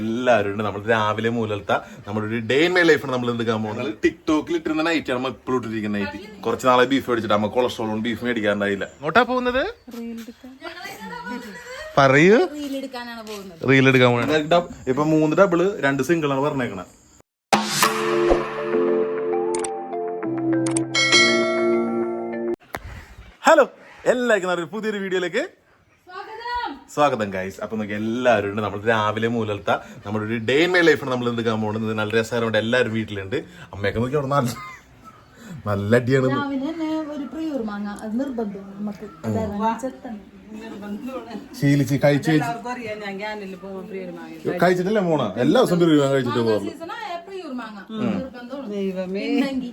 എല്ലാവരും ഉണ്ട്. നമ്മൾ രാവിലെ മൂലത്തെ നമ്മുടെ ഒരു ഡേ ഇൻ മൈ ലൈഫാണ് നമ്മൾ എന്ത് പോകുന്നത്? ടിക്ടോക്കിൽ ഇട്ടിരുന്ന നൈറ്റ് നമ്മൾ ഇപ്പോഴും ഇട്ടിരിക്കുന്ന നൈറ്റ് കുറച്ച് നാളെ ബീഫ് മേടിച്ചിട്ട് നമ്മൾ കൊളസ്ട്രോൾ കൊണ്ട് ബീഫ് മേടിക്കാണ്ടായില്ല. എങ്ങോട്ടാ പോകുന്നത്? പറയൂ. റീൽ എടുക്കാൻ പോകുന്നത് ഇപ്പൊ മൂന്ന് ഡബിൾ രണ്ട് സിംഗിൾ ആണ് പറഞ്ഞേക്കണേ. ഹലോ എല്ലാവർക്കും പുതിയൊരു വീഡിയോയിലേക്ക് സ്വാഗതം ഗൈസ് അപ്പൊ നമുക്ക് എല്ലാവരും ഉണ്ട്. നമ്മൾ രാവിലെ മൂലത്തെ നമ്മുടെ ഒരു ഡേ ഇൻ മൈ ലൈഫാണ് നമ്മൾ കാണാൻ പോകുന്നത്. നല്ല രസകരമുണ്ട് എല്ലാവരും വീട്ടിലുണ്ട്. അമ്മയൊക്കെ നോക്കി അവിടെ നല്ല നല്ല അടിയാണ്. ശീലിച്ച് കഴിച്ച് കഴിച്ചിട്ടല്ലേ മോണ എല്ലാ ദിവസം കഴിച്ചിട്ട് പ്രിയൂർ മാങ്ങ. ദൈവമേ. ഉണ്ടെങ്കി.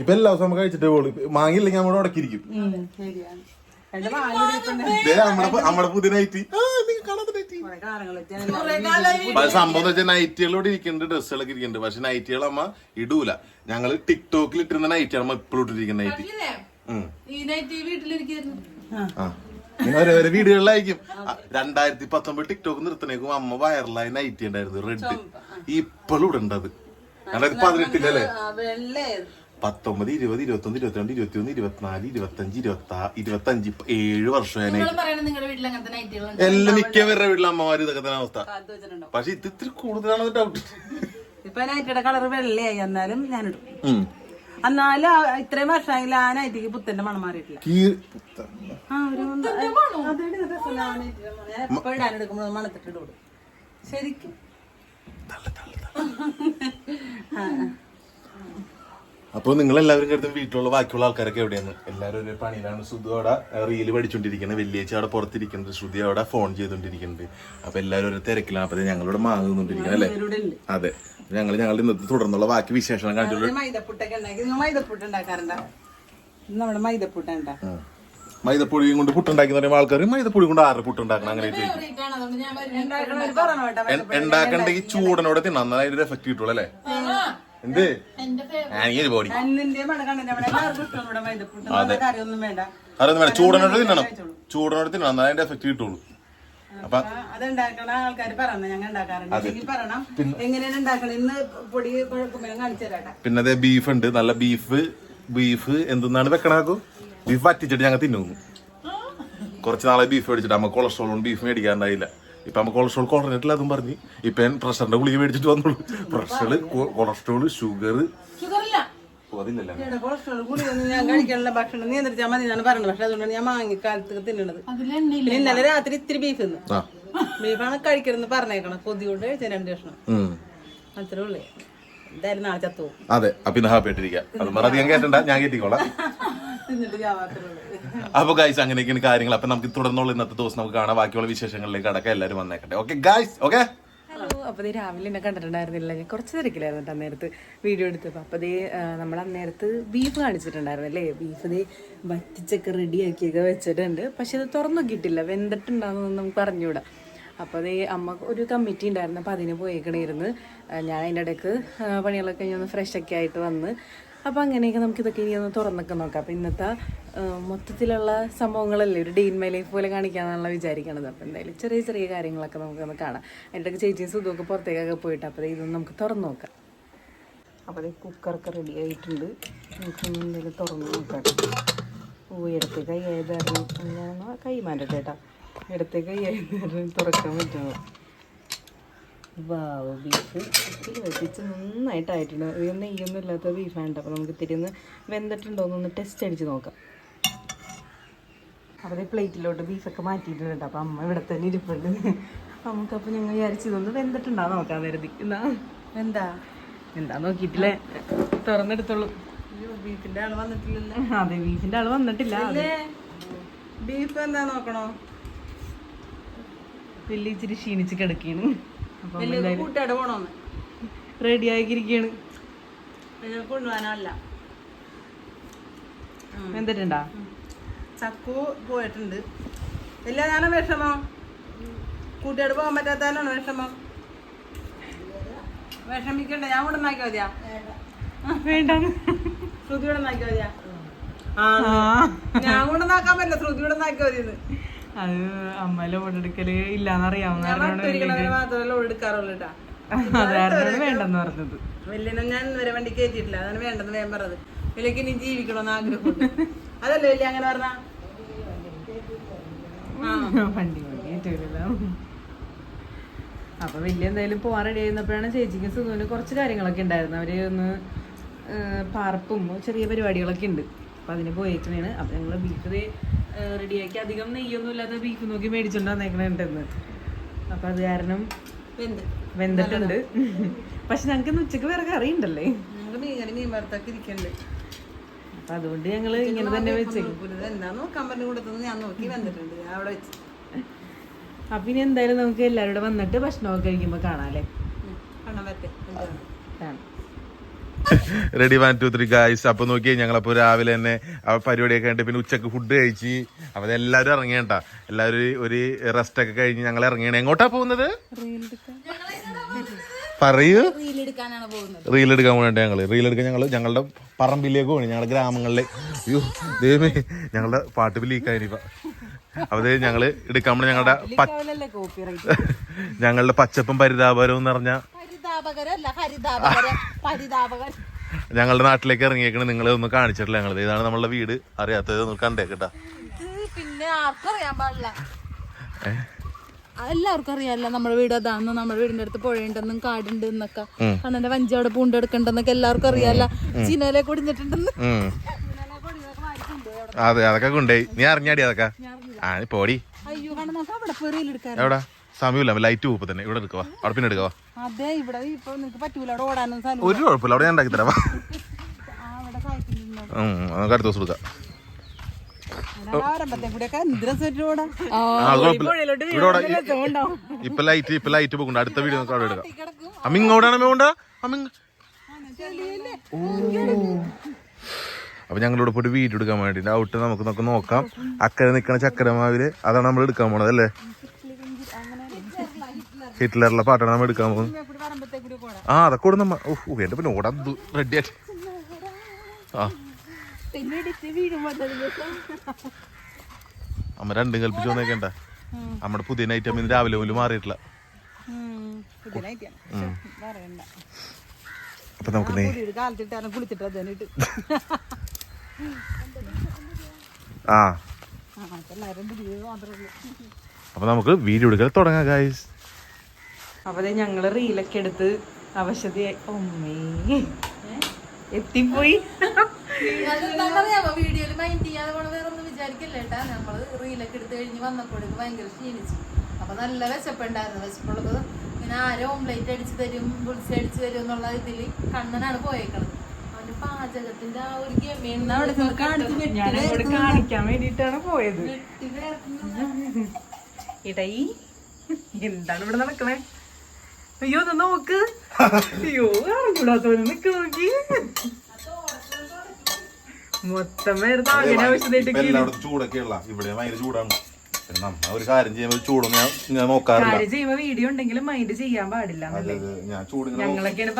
ഇപ്പൊ എല്ലാ ദിവസവും നമ്മൾ കഴിച്ചിട്ടേ പോകുള്ളൂ മാങ്ങിയില്ലെങ്കിൽ നമ്മുടെ ഉടക്കിരിക്കും നമ്മടെ പുതിയ നൈറ്റി സംഭവം വെച്ചാൽ നൈറ്റികളോട് ഇരിക്കുന്നുണ്ട് ഡ്രസ്സുകളൊക്കെ ഇരിക്കുന്നുണ്ട് പക്ഷെ നൈറ്റികൾ അമ്മ ഇടൂല. ഞങ്ങൾ ടിക്ടോക്കിൽ ഇട്ടിരുന്ന നൈറ്റിയാണ് അമ്മ ഇപ്പോഴും ഇട്ടിരിക്കുന്ന നൈറ്റി ഇങ്ങനെ ഓരോരോ വീഡിയോകളിലായിരിക്കും ആ, രണ്ടായിരത്തി പത്തൊമ്പത് ടിക്ടോക്ക് നിർത്തണേക്കും അമ്മ വൈറലായി നൈറ്റി ഉണ്ടായിരുന്നു റെഡ് ഇപ്പോഴും ഇടണ്ടത്. രണ്ടായിരത്തി പതിനെട്ടിലല്ലേ പത്തൊമ്പത് ഇരുപത് ഇരുപത്തൊന്ന് ഇരുപത്തിരണ്ട് ഇരുപത്തിയൊന്ന് ഇരുപത്തിനാല് ഇരുപത്തഞ്ച് ഇരുപത്തി ഇരുപത്തഞ്ച് ഇപ്പൊ ഏഴ് വർഷമായി നിങ്ങൾ മിക്ക എല്ലാം മിക്കവരുടെ വീട്ടിലെ അമ്മമാര് ഇതൊക്കെ തന്നെ അവസ്ഥ. പക്ഷെ ഇത് ഇത്തിരി കൂടുതലാണെന്ന് ഡൗട്ട് ഇപ്പൊ നൈറ്റിയുടെ കളർ വെള്ളയായി. എന്നാലും ഞാനിടും. എന്നാലും ഇത്രയും വർഷമായെങ്കിൽ ആ നൈറ്റിക്ക് പുത്തന്റെ മണം മാറിയിട്ടില്ല. ഇടാനെടുക്കുമ്പോൾ ശരിക്കും. നിങ്ങൾ എല്ലാവരും കരുതും വീട്ടിലുള്ള ബാക്കിയുള്ള ആൾക്കാരൊക്കെ എവിടെയാണ്? എല്ലാവരും ഒരു പണിയിലാണ്. ശ്രുതി അവിടെ റീൽ പഠിച്ചോണ്ടിരിക്കുന്നത് വെള്ളിയാഴ്ച അവിടെ പുറത്തിരിക്കുന്നുണ്ട് ശ്രുതി അവിടെ ഫോൺ ചെയ്തോണ്ടിരിക്കുന്നുണ്ട് അപ്പൊ എല്ലാവരും ഒരു തിരക്കിലാണ്. അപ്പൊ ഞങ്ങളിവിടെ മാങ്ങുന്നോണ്ടിരിക്കുന്നത് അല്ലേ? അതെ. ഞങ്ങൾ ഞങ്ങളുടെ ഇന്നത്തെ തുടർന്നുള്ള ബാക്കി നിങ്ങൾ ഇത് നമ്മുടെ മൈദപ്പുട്ട കൊണ്ട് പുട്ടുണ്ടാക്കി പറയുമ്പോൾ ആൾക്കാർ മൈദപ്പൊടി കൊണ്ട് ആറ് പുട്ടുണ്ടാക്കണം അങ്ങനെ ഉണ്ടാക്കണ്ടെങ്കിൽ ചൂടനോടെ തിന്നാൻ അതിന്റെ എഫക്ട് കിട്ടുള്ളൂ അല്ലേ? എന്ത്? ഈ ബോഡി. കറിയൊന്നും വേണ്ട. ചൂടനോട് തിന്നണം. ചൂടനോട് തിന്നണം. എന്നാലേ അതിന്റെ എഫക്ട് കിട്ടുള്ളൂ. അപ്പൊ അത് ഉണ്ടാക്കണ ആൾക്കാർ പറഞ്ഞ ഞങ്ങൾ ഉണ്ടാക്കാറുണ്ട്. പിന്നെ അതെ ബീഫ് ഉണ്ട് നല്ല ബീഫ് ബീഫ് എന്തെന്നാണ് വെക്കണാക്കു ബീഫ് വറ്റിച്ചിട്ട് ഞങ്ങൾ തിന്നുന്നു കുറച്ച് നാളെ ബീഫ് മേടിച്ചിട്ട്. നമ്മ കൊളസ്ട്രോളും ബീഫ് മേടിക്കാണ്ടായില്ല ഇപ്പൊ നമ്മ കൊളസ്ട്രോൾ കുറഞ്ഞിട്ടില്ല അതും പറഞ്ഞു. ഇപ്പൊ ഞാൻ പ്രഷറിന്റെ ഗുളിക മേടിച്ചിട്ട് വന്നുള്ളൂ പ്രഷർ കൊളസ്ട്രോൾ ഷുഗർ ഷുഗർ ഇല്ല. അതില്ലല്ലോ? കൊളസ്ട്രോൾ കൂടിയൊന്നും ഞാൻ കഴിക്കാനുള്ള ഭക്ഷണം നിയന്ത്രിച്ചാൽ മതി എന്നാണ് പറയുന്നത് പക്ഷെ അതുകൊണ്ടാണ് ഞാൻ വാങ്ങിക്കാലത്ത് തിന്നണത്. ഇന്നലെ രാത്രി ഇത്തിരി ബീഫ് തിന്നു. ബീഫാണ് കഴിക്കരുന്ന് പറഞ്ഞേക്കണം കൊതി കൊണ്ട് കഴിച്ച രണ്ട് കഷ്ണം. അത്രേ ഉള്ളേ. എന്തായാലും നാളെ ചത്തു അതെ. അപ്പൊ പിന്നെ ഹാപ്പി ആയിട്ടിരിക്കാം. അത് അധികം കേട്ടണ്ട ഞാൻ കേട്ടിക്കോളാം അപ്പൊ ഗായ്സ് അങ്ങനെയൊക്കെയാണ് കാര്യങ്ങൾ. അപ്പൊ നമുക്ക് തുടർന്നുള്ള ഇന്നത്തെ ദിവസം നമുക്ക് കാണാം. ബാക്കിയുള്ള വിശേഷങ്ങളിലേക്ക് അടക്കം എല്ലാവരും വന്നേക്കട്ടെ. ഓക്കെ ഗായ്സ് ഓക്കെ ഹലോ അപ്പോൾ ദേ രാവിലെ എന്നെ കണ്ടിട്ടുണ്ടായിരുന്നില്ല. ഞാൻ കുറച്ച് തിരക്കിലായിരുന്നു കേട്ടോ അന്നേരത്ത് വീഡിയോ എടുത്തപ്പോൾ അപ്പോൾ ദേ നമ്മൾ അന്നേരത്ത് ബീഫ് കാണിച്ചിട്ടുണ്ടായിരുന്നു അല്ലേ? ബീഫ് ദേ വറ്റിച്ചൊക്കെ റെഡിയാക്കിയൊക്കെ വെച്ചിട്ടുണ്ട്. പക്ഷെ അത് തുറന്നു കിട്ടില്ല വെന്തിട്ടുണ്ടാകുന്നൊന്നും നമുക്ക് പറഞ്ഞുകൂടാ അപ്പോൾ അതേ അമ്മ ഒരു കമ്മിറ്റി ഉണ്ടായിരുന്നു. അപ്പോൾ അതിന് പോയേക്കണേരുന്ന് ഞാൻ അതിന്റെ ഇടയ്ക്ക് പണികളൊക്കെ കഴിഞ്ഞ് ഒന്ന് ഫ്രഷൊക്കെ ആയിട്ട് വന്ന് അപ്പോൾ അങ്ങനെയൊക്കെ നമുക്ക് ഇതൊക്കെ ഇനി ഒന്ന് തുറന്നൊക്കെ നോക്കാം. അപ്പോൾ ഇന്നത്തെ മൊത്തത്തിലുള്ള സംഭവങ്ങളല്ലേ ഒരു ഡേ ഇൻ മൈ ലൈഫ് പോലെ കാണിക്കാന്നാണല്ലോ വിചാരിക്കണത്. അപ്പോൾ എന്തായാലും ചെറിയ ചെറിയ കാര്യങ്ങളൊക്കെ നമുക്കൊന്ന് കാണാം. അതിന്റെ ഒക്കെ ചേച്ചിയും സുഖമൊക്കെ പുറത്തേക്കൊക്കെ പോയിട്ട് അപ്പോൾ ഇതൊന്നും നമുക്ക് തുറന്ന് നോക്കാം. അപ്പോൾ അതേ കുക്കറൊക്കെ റെഡി ആയിട്ടുണ്ട്. നമുക്കൊന്ന് എന്തെങ്കിലും തുറന്ന് നോക്കാം ഇടത്തെ കൈ ആയതായിരുന്നു. ഞാൻ കൈ മാറ്റട്ടെ ഏട്ടാ ഇടത്തെ കൈ ആയതായിരുന്നു. തുറക്കാൻ പറ്റുമോ? വാവ് ബീഫ് ഇത്തിരി വെപ്പിച്ച് നന്നായിട്ടായിട്ടുണ്ട്. ഇത് നെയ്യൊന്നും ഇല്ലാത്ത ബീഫാണ് അപ്പോൾ നമുക്ക് ഇത്തിരി ഒന്ന് വെന്തിട്ടുണ്ടോ എന്നൊന്ന് ടെസ്റ്റ് അടിച്ച് നോക്കാം. അപ്പോൾ പ്ലേറ്റിലോട്ട് ബീഫൊക്കെ മാറ്റിയിട്ടുണ്ട് അപ്പോൾ അമ്മ ഇവിടെ തന്നെ ഇരിപ്പുണ്ട്. നമുക്കപ്പോൾ ഞങ്ങൾ വിചാരിച്ചതൊന്ന് വെന്തിട്ടുണ്ടാ നോക്കാം കരുതി എന്നാ എന്താ? എന്താ നോക്കിയിട്ടില്ലേ? തുറന്നെടുത്തോളൂ. ബീഫിന്റെ ആൾ വന്നിട്ടില്ലല്ലേ. അതെ ബീഫിന്റെ ആൾ വന്നിട്ടില്ല. ബീഫ് എന്താ നോക്കണോ? വലിയ ഇച്ചിരി ക്ഷീണിച്ച് കിടക്കുകയാണ് റെഡി കൊണ്ടുപോകാനല്ല. വെന്തിട്ടുണ്ടാ? ചക്കു പോയിട്ടുണ്ട്. ഇല്ല ഞാനും വിഷമം. കൂട്ടിയോട് പോകാൻ പറ്റാത്തതിനാണ് വിഷമം? വിഷമിക്കണ്ട ഞാൻ കൂടെ നാക്കി മതിയാ. വേണ്ട. ശ്രുതി കൂടെ നാക്കി മതിയാ. ഞാൻ പറ്റില്ല ശ്രുതിയുടെ നാക്കി മതിയെന്ന്. അത് അമ്മയിലെ ഓടെടുക്കൽ ഇല്ലാന്നറിയാവുന്ന കാരണമാണ് അതായിരുന്നു വേണ്ടെന്ന് പറഞ്ഞത്. വലിയ ഞാൻ വരെ വണ്ടി കയറ്റിയിട്ടില്ല. അതാണ് വേണ്ടെന്ന് വേഗം പറഞ്ഞത്. വലിയക്ക് ഇനി ജീവിക്കണമെന്ന് ആഗ്രഹമുണ്ട്. അതല്ലേ വലിയ അങ്ങനെ പറഞ്ഞ? വണ്ടി അപ്പൊ വലിയ എന്തായാലും പോവാൻ റെഡി ആയിരുന്നപ്പോഴാണ് ചേച്ചിക്കും സുധുവിന് കുറച്ച് കാര്യങ്ങളൊക്കെ ഉണ്ടായിരുന്നു അവർ ഒന്ന് പാർപ്പും ചെറിയ പരിപാടികളൊക്കെ ഉണ്ട്. അപ്പൊ അതിന് പോയേക്കണേണ്. അപ്പൊ ഞങ്ങൾ ബീഫ് റെഡിയാക്കി അധികം നെയ്യൊന്നും ഇല്ലാതെ ബീഫ് നോക്കി മേടിച്ചോണ്ട് വന്നേക്കണുണ്ടെന്ന് അപ്പൊ അത് കാരണം വെന്തിട്ടുണ്ട്. പക്ഷെ ഞങ്ങൾക്ക് ഇന്ന് ഉച്ചയ്ക്ക് വേറെ കറി ഉണ്ടല്ലേ അപ്പൊ അതുകൊണ്ട് ഞങ്ങൾ ഇങ്ങനെ തന്നെ വെച്ചേക്കും അപ്പൊ ഇനി എന്തായാലും നമുക്ക് എല്ലാവരും കൂടെ വന്നിട്ട് ഭക്ഷണമൊക്കെ കഴിക്കുമ്പോ കാണാം അല്ലേ കണ്ണം വരട്ടെ എന്താണ് കാണാം ready one two three guys അപ്പൊ നോക്കിയേ ഞങ്ങളപ്പോ രാവിലെ തന്നെ ആ പരിപാടിയൊക്കെ കണ്ട് പിന്നെ ഉച്ചയ്ക്ക് ഫുഡ് കഴിച്ച്. അപ്പൊ എല്ലാവരും ഇറങ്ങിയണ്ട എല്ലാവരും ഒരു- റെസ്റ്റ് ഒക്കെ കഴിഞ്ഞ് ഞങ്ങൾ ഇറങ്ങിയാണ് എങ്ങോട്ടാ പോകുന്നത്? പറയൂ. റീൽ എടുക്കാൻ പോകണ്ട ഞങ്ങൾ. റീൽ എടുക്കാൻ ഞങ്ങൾ ഞങ്ങളുടെ പറമ്പിലേക്ക് പോകണം ഞങ്ങളുടെ ഗ്രാമങ്ങളിലെ. അയ്യോ ദൈവമേ. ഞങ്ങളുടെ പാട്ട് ലീക്കായിരിക്കും അപ്പൊ ദേ ഞങ്ങൾ എടുക്കാൻ പോണ ഞങ്ങളുടെ ഞങ്ങളുടെ പച്ചപ്പും പരിതാപകരവും എന്ന് പറഞ്ഞ പരിതാപകരല്ല ഹരിതാപകര. പരിതാപകര. ഞങ്ങളുടെ നാട്ടിലേക്ക് ഇറങ്ങിയേക്കണ്. നിങ്ങളെ ഒന്ന് കാണിച്ചിട്ടില്ല ഞങ്ങൾ ഇതാണ് നമ്മളുടെ വീട്. അറിയാത്തത് ഒന്ന് കണ്ടേക്കട്ടാ പിന്നെ ആർക്കും അറിയാൻ പാടില്ല. എല്ലാവർക്കും അറിയാമല്ലോ നമ്മുടെ വീട് അതാണെന്ന് നമ്മുടെ വീടിന്റെ അടുത്ത് പുഴയുണ്ടെന്നും കാടുണ്ട് എന്നൊക്കെ കണ്ണന്റെ വഞ്ചി അവിടെ പൂണ്ടെടുക്കണ്ടെന്നൊക്കെ എല്ലാവർക്കും അറിയാലോ. ചീനയിലെ കുടിഞ്ഞിട്ടുണ്ടെന്ന്. അതെ അതൊക്കെ കൊണ്ടേ നീ അറിഞ്ഞാടി അതൊക്കെ. ആ പോടി. അയ്യോ കണ്ണ നമുക്ക് അവിടെ പോയി റീലെടുക്കാൻ എവിടെ? സമയമില്ല ലൈറ്റ് പോകുമ്പോ തന്നെ. ഇവിടെ എടുക്കവാ അവിടെ പിന്നെ എടുക്കവാ അതെ ഇവിടെ ഇപ്പൊ നിനക്ക് പറ്റൂല അവിടെ ഓടാനൊന്നും സ്ഥലം ഒരു കുഴപ്പമില്ല അവിടെ ഞാൻ ഉണ്ടാക്കി തരാം. നമുക്ക് അടുത്ത ദിവസം എടുക്കാം. ഇപ്പൊ ലൈറ്റ് ഇപ്പൊ ലൈറ്റ് പോകണ്ട അടുത്ത വീഡിയോ നമുക്ക് അവിടെ എടുക്കാം. അമ്മ ഇങ്ങോട്ടാണ് പോകണ്ട അമ്മ ഇങ്ങ- ഓ. അപ്പൊ ഞങ്ങളിവിടെ പോയിട്ട് വീഡിയോ എടുക്കാൻ വേണ്ടിട്ട് ഔട്ട് നമുക്ക് നമുക്ക് നോക്കാം. അക്കരെ നിക്കണ ചക്കരമാവിൽ അതാണ് നമ്മൾ എടുക്കാൻ പോണത് അല്ലേ? ഹിറ്റ്ലറിലെ പാട്ടാണ് നമ്മൾ എടുക്കാൻ പോകുന്നത്. ആ അതൊക്കെ കൂടെ നമ്മ ഓ എന്റെ പിന്നെ ഓടാൻ റെഡി ആയിട്ട് ആ. അമ്മ രണ്ടും കൽപ്പിച്ചു വന്നേക്കണ്ട നമ്മുടെ പുതിയ നൈറ്റ് അമ്മ ഇന്ന് രാവിലെ പോലും മാറിയിട്ടില്ല. അപ്പൊ നമുക്ക് ആ. അപ്പൊ നമുക്ക് വീഡിയോ എടുക്കൽ തുടങ്ങാം ഗായ്സ് അപ്പൊ ദേ ഞങ്ങൾ റീലൊക്കെ എടുത്ത് അവശതയായി. ഒമ്മേ എത്തിപ്പോയി. വീഡിയോയിൽ മൈൻഡ് ചെയ്യാതെ പോണ വേറെ ഒന്നും നമ്മൾ റീലൊക്കെ എടുത്ത് കഴിഞ്ഞ് വന്നപ്പോഴേക്ക് ഭയങ്കര ക്ഷീണിച്ചു. അപ്പൊ നല്ല വിശപ്പുണ്ടായിരുന്നു. വിശപ്പുള്ളത് ഇങ്ങനെ ആരോ ഓംലേറ്റ് അടിച്ചു തരും ബുൾസി അടിച്ചു തരും എന്നുള്ള ഇതിൽ കണ്ണനാണ് പോയേക്കണത്. അവന്റെ പാചകത്തിന്റെ ആ ഒരു കാണിക്കാൻ വേണ്ടിട്ടാണ് പോയത്. ഇടയി. എന്താണ് ഇവിടെ നടക്കണേ? അയ്യോ ഒന്ന് നോക്ക്. അയ്യോ അറിഞ്ഞൂടാത്തോണ്ട് നിക്ക് നോക്കി. മൊത്തം വരുന്ന അങ്ങനെ ആവശ്യമായിട്ട് എല്ലായിടത്തും ചൂടൊക്കെ ഉള്ള. ഇവിടെ ഭയങ്കര ചൂടാണ്. ഒരു കാര്യം ചെയ്യുമ്പോൾ ചൂടൊന്നും ഞാൻ നോക്കാറില്ല. ചെയ്യുമ്പോ വീഡിയോ ഉണ്ടെങ്കിലും മൈൻഡ് ചെയ്യാൻ പാടില്ല. ഇപ്പൊ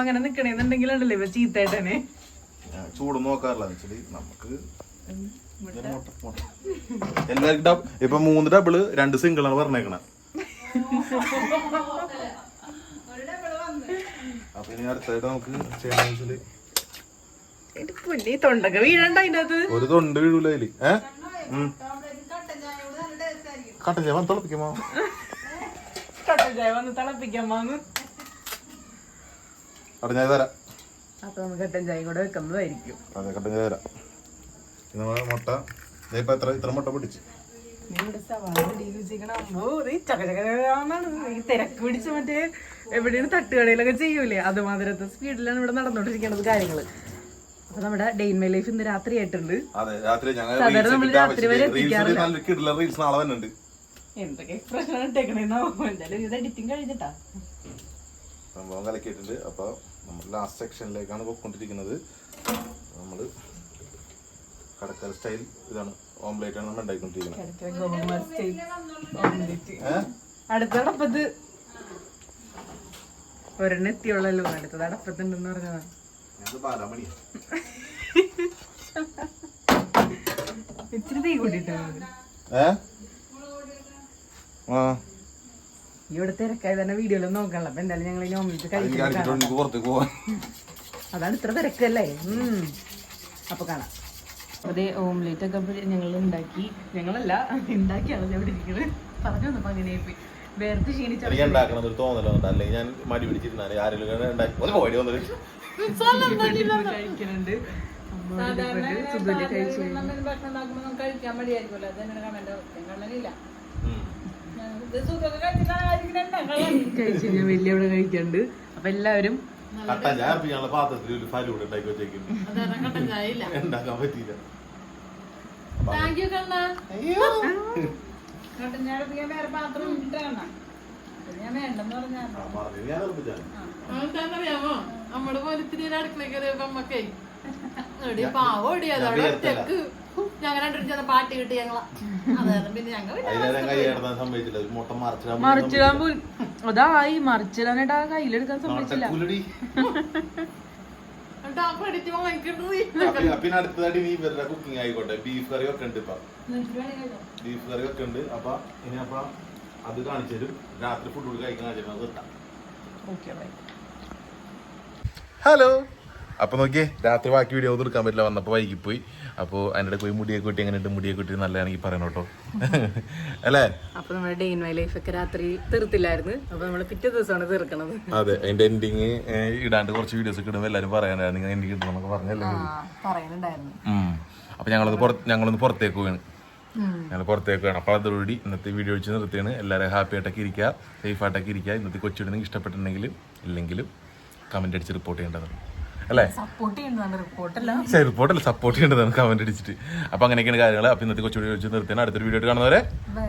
അങ്ങനെ ഇപ്പൊ ചൂട് നോക്കാറില്ല. നമുക്ക്. എല്ലാവർക്കും ഇപ്പൊ മൂന്ന് ഡബിൾ രണ്ട് സിംഗിളാണ് പറഞ്ഞേക്കണേ. അപ്പൊ ഇനി അടുത്തായിട്ട് നമുക്ക് ചെയ്യണമെന്ന് വെച്ചാൽ പൊന്നി തൊണ്ടൊക്കെ വീഴണ്ട അതിന്റെ അത് ഒരു തൊണ്ട് വീഴൂല അതിൽ. ഏ? കട്ടൻ ചായ വന്ന് തിളപ്പിക്കാമോ? കട്ടൻ ചായ വന്ന് കട്ടൻ ചായ തരാം. അപ്പൊ നമുക്ക് കട്ടൻ ചായ കൂടെ വെക്കുന്നതായിരിക്കും അതെ കട്ടൻ ചായ തരാം. നമ്മളെ മുട്ട ഇപ്പൊ എത്ര ഇത്ര മുട്ട പിടിച്ച് നീ ഇവിടെ സവാള വെച്ചേക്കണ അമ്മോ ഇത് ചകചകചകന്നാണ് ഈ തിരക്ക് പിടിച്ച മറ്റേ എവിടെയാണ് തട്ടുകടയിലൊക്കെ ചെയ്യൂലേ അതുമാതിരത്തെ സ്പീഡിലാണ് ഇവിടെ നടന്നുകൊണ്ടിരിക്കുന്നത് കാര്യങ്ങൾ അപ്പൊ നമ്മുടെ ഡെയിൻ ലൈഫ് ഇന്ന് രാത്രി ആയിട്ടുണ്ട് സാധാരണ നമ്മൾ രാത്രി വരെ എത്തിക്കാറില്ല. എന്തൊക്കെ എക്സ്പ്രഷൻ ഇട്ടേക്കണേന്നോ എന്തായാലും ഇത് എഡിറ്റിംഗ് കഴിഞ്ഞിട്ടാ സംഭവം കലക്കിയിട്ടുണ്ട് അപ്പൊ നമ്മൾ ലാസ്റ്റ് സെക്ഷനിലേക്കാണ് പോയിക്കൊണ്ടിരിക്കുന്നത് നമ്മൾ കടക്കൽ സ്റ്റൈൽ ഇതാണ്. ഓംലേറ്റ്. ആണ് നമ്മൾ ഉണ്ടാക്കിക്കൊണ്ടിരിക്കുന്നത് ഒരെണ്ണം എത്തിയുള്ളല്ലോ. അടുത്തത് അടപ്പത്തുണ്ടെന്ന് പറഞ്ഞതാണ് ഇച്ചിരി തീ കൂട്ടിട്ടോ ഇവിടെ തിരക്കായി തന്നെ വീഡിയോയിലും നോക്കണല്ലോ അപ്പൊ എന്തായാലും ഞങ്ങൾ ഓംലെറ്റ് പോവാൻ. അതാണ് ഇത്ര തിരക്കല്ലേ. അപ്പൊ കാണാം. അതെ ഓംലേറ്റ് ഒക്കെ ഞങ്ങൾ ഉണ്ടാക്കി. ഞങ്ങളല്ല ഉണ്ടാക്കിയാണ് അവിടെ ഇരിക്കുന്നത് പറഞ്ഞു വന്നപ്പോ അങ്ങനെ ആയിപ്പോയി. വേർത്ത് ക്ഷീണിച്ച തോന്നലുണ്ട് അല്ലെങ്കിൽ ഞാൻ മടി പിടിച്ചിരുന്നാൽ ആരെങ്കിലും കഴിക്കുന്നുണ്ട് സാധാരണ. ഭക്ഷണം കഴിക്കാൻ മടിയായിരിക്കുമല്ലോ. അത് കമന്റ് കള്ളനില്ല വലിയ ഇവിടെ കഴിക്കുന്നുണ്ട് അപ്പൊ എല്ലാവരും കട്ടൻ ചായ ഞങ്ങളുടെ പാത്രത്തിൽ ഒരു ഫലൂടെ ഉണ്ടാക്കി വെച്ചേക്കുന്നു കട്ടൻ ചായ ഉണ്ടാക്കാൻ പറ്റിയില്ല. താങ്ക് യു കണ്ണ. എന്നിട്ട് ഞാൻ ഞാൻ വേറെ പാത്രം ഇട്ടാണ് ഞാൻ വേണ്ടെന്ന് പറഞ്ഞാൽ ആ, പറഞ്ഞു ഞാൻ ഉറപ്പിച്ചാണ്. നമ്മുടെ പോലെ ഇത്തിരി അടുക്കള കയറിയപ്പോ അമ്മക്കേ പാവം എടി അതവിടെ ഒറ്റയ്ക്ക് ഞങ്ങൾ രണ്ടുപേരും പാട്ടി കിട്ടി ഞങ്ങളാ മറിച്ചിടാൻ പോലും അതായി മറിച്ചിടാനായിട്ട് ആ കയ്യിലെടുക്കാൻ സമ്മതിച്ചില്ല പിന്നെ അടുത്തതായിട്ട് നീ ഇവരുടെ കുക്കിംഗ് ആയിക്കോട്ടെ. ബീഫ് കറി ഒക്കെ ഉണ്ട് ഇപ്പൊ. ബീഫ് കറി ഒക്കെ ഉണ്ട്. അപ്പൊ ഇനി അപ്പൊ അത് കാണിച്ചു തരും. രാത്രി ഫുഡ് കൂടി കഴിക്കാൻ കാണിച്ചു തരും. അത് കിട്ടാം. ബൈ ഹലോ അപ്പൊ നോക്കിയേ രാത്രി ബാക്കി വീഡിയോ ഒന്നും എടുക്കാൻ പറ്റില്ല. വന്നപ്പോ വൈകി അപ്പോൾ അതിന്റെ പോയി മുടിയൊക്കെ കൂട്ടി എങ്ങനെ ഉണ്ട് മുടിയൊക്കെ കൂട്ടി നല്ലതാണെങ്കിൽ പറയണം കേട്ടോ. അല്ലേ? അപ്പൊ നമ്മുടെ ഡേ ഇൻ മൈ ലൈഫ് ഒക്കെ രാത്രി തീർത്തില്ലായിരുന്നു. അപ്പൊ നമ്മൾ പിറ്റേ ദിവസമാണ് തീർക്കണത്. അതെ അതിന്റെ എൻഡിങ് ഇടാണ്ട് കുറച്ച് വീഡിയോസ് ഒക്കെ ഇടുമ്പോൾ എല്ലാവരും പറയാനായിരുന്നു നിങ്ങൾ എൻഡിങ് ഇടണമെന്നൊക്കെ പറഞ്ഞല്ലേ? അപ്പോൾ അപ്പൊ ഞങ്ങളത് പുറത്ത് ഞങ്ങളൊന്ന് പുറത്തേക്ക് പോവാണ്. ഞങ്ങൾ പുറത്തേക്ക് വേണം അപ്പോൾ അതോടുകൂടി ഇന്നത്തെ വീഡിയോ വെച്ച് നിർത്തിയാണ്. എല്ലാവരും ഹാപ്പി ആയിട്ടൊക്കെ ഇരിക്കുക. സേഫ് ആയിട്ടൊക്കെ ഇരിക്കുക. ഇന്നത്തെ കൊച്ചുകൂടി നിങ്ങൾക്ക് ഇഷ്ടപ്പെട്ടിട്ടുണ്ടെങ്കിലും ഇല്ലെങ്കിലും കമന്റ് അടിച്ച് റിപ്പോർട്ട് ചെയ്യേണ്ടതാണ്. അല്ലേ? സപ്പോർട്ട് ചെയ്യുന്നതാണ് റിപ്പോർട്ടല്ല ശരി റിപ്പോർട്ടല്ല സപ്പോർട്ട് ചെയ്യേണ്ടത് കമന്റ് അടിച്ചിട്ട്. അപ്പൊ അങ്ങനെയൊക്കെയാണ് കാര്യങ്ങൾ അപ്പൊ ഇന്നത്തെ കൊച്ചുകൂടി ചോദിച്ചു നിർത്തിയാണ്. അടുത്തൊരു വീഡിയോ കാണുന്നവരെ. ബൈ